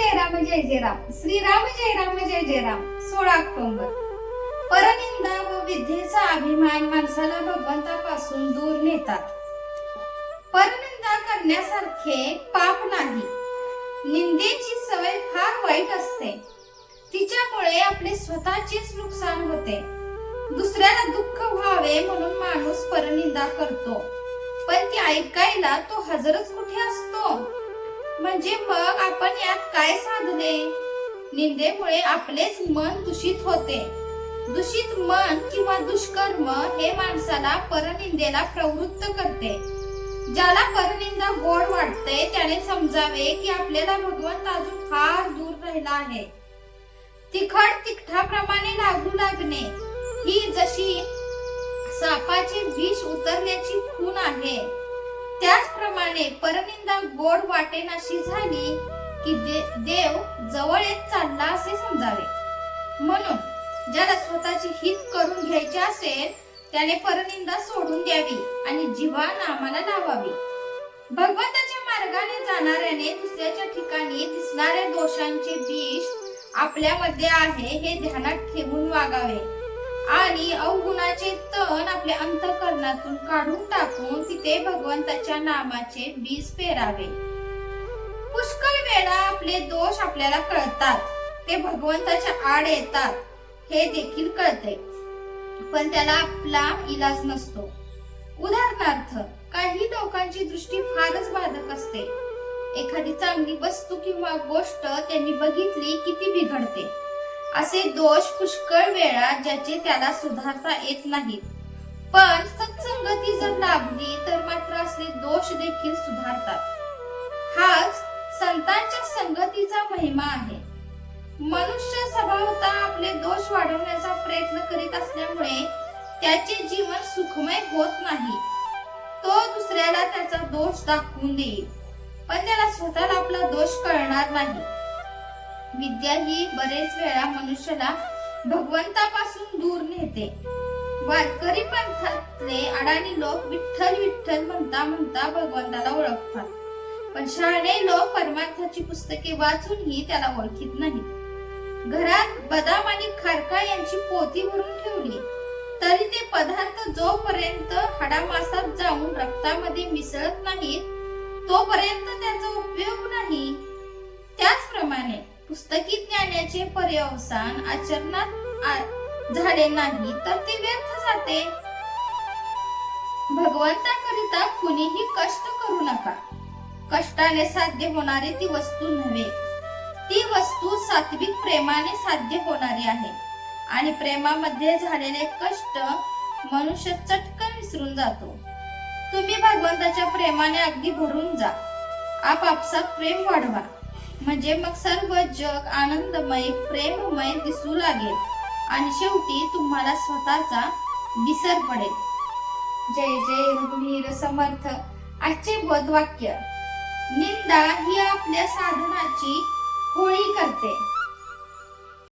जय राम जय जय राम श्रीराम जय राम जय जय राम सोळा ऑक्टोबर. परनिंदा व विद्येचा अभिमान माणसाला भगवंतापासून दूर नेतात. परनिंदा करण्यासारखे पाप नाही. निंदेची सवय फार वाईट असते. तिच्यामुळे आपले स्वतःचेच नुकसान होते. दुसऱ्याला दुःख व्हावे म्हणून माणूस परनिंदा करतो. पण ती ऐकायला तो हजरच कुठे असतो? म्हणजे मग आपण यात काय साधले निंदेमुळे आपलेच मन दूषित होते. दूषित मन किंवा दुष्कर्म हे माणसाला परनिंदेला प्रवृत्त करते. ज्याला परनिंदा गोड वाटते त्याने समजावे की आपल्याला भगवंत अजून फार दूर राहिला आहे. तिखट तिखटाप्रमाणे लागू लागणे. ही जशी सापाचे विष उतरण्याची खून आहे त्याचप्रमाणे परनिंदा गोड वाटेनाशी झाली की दे- देव जवळ येत चालला असे समजावे. म्हणून ज्याला स्वतःचे हित करून घ्यायचे असेल त्याने परनिंदा सोडून द्यावी आणि जीवा नामाला लावावी. भगवंताच्या मार्गाने जाणाऱ्याने दुसऱ्याच्या ठिकाणी दिसणाऱ्या दोषांचे विष आपल्यामध्ये आहे हे ध्यानात ठेवून वागावे. आणि अवगुणाचे तण आपल्या अंतकरणातून काढून टाकून तिथे भगवंताच्या नामाचे बीज पेरावे. पुष्कळ वेळा आपले दोष आपल्याला कळतात. ते भगवंताच्या आड येतात. हे देखील कळते. पण त्याला आपला इलाज नसतो. उदाहरणार्थ काही लोकांची दृष्टी फारच बाधक असते. एखादी चांगली वस्तू किंवा गोष्ट त्यांनी बघितली की ती बिघडते. असे दोष पुष्कळ वेळा ज्याचे त्याला सुधारता येत नाहीत पण सत्संगती जर लाभली तर मात्र असले दोष देखील सुधारतात. हाच संतांच्या संगतीचा महिमा आहे. मनुष्य स्वभावता आपले दोष वाढवण्याचा प्रयत्न करीत असल्यामुळे त्याचे जीवन सुखमय होत नाही. तो दुसऱ्याला त्याचा दोष दाखवून देईल. पण त्याला स्वतःला आपला दोष कळणार नाही. विद्या ही बरेच वेळा मनुष्याला भगवंतापासून दूर नेते. वारकरी पंथातले अडाणी लोक विठ्ठल विठ्ठल म्हणता म्हणता भगवंताला ओळखतात. पण शहाणे लोक परमार्थाची पुस्तके वाचूनही त्याला ओळखीत नाहीत. घरात बदाम आणि खारका यांची पोती भरून ठेवली तरी ते पदार्थ जोपर्यंत हाडामासात जाऊन रक्तामध्ये मिसळत नाहीत तोपर्यंत त्याचा उपयोग नाही. त्याचप्रमाणे पुस्तकी ज्ञानाचे पर्यवसान आचरणात झाले नाही तर ते व्यर्थ जाते. भगवंताकरिता कुणीही कष्ट करू नका. कष्टाने साध्य होणारी ती वस्तू नव्हे. ती वस्तू सात्विक प्रेमाने साध्य होणारी आहे. आणि प्रेमामध्ये झालेले कष्ट मनुष्य चटकन विसरून जातो. तुम्ही भगवंताच्या प्रेमाने अगदी भरून जा. आपापसात प्रेम वाढवा. म्हणजे मग सर्व जग आनंदमय प्रेममय दिसू लागेल. आणि शेवटी तुम्हाला स्वतःचा विसर पडेल. जय जय रघुवीर समर्थ. आजचे बोधवाक्य. निंदा ही आपल्या साधनाची होळी करते.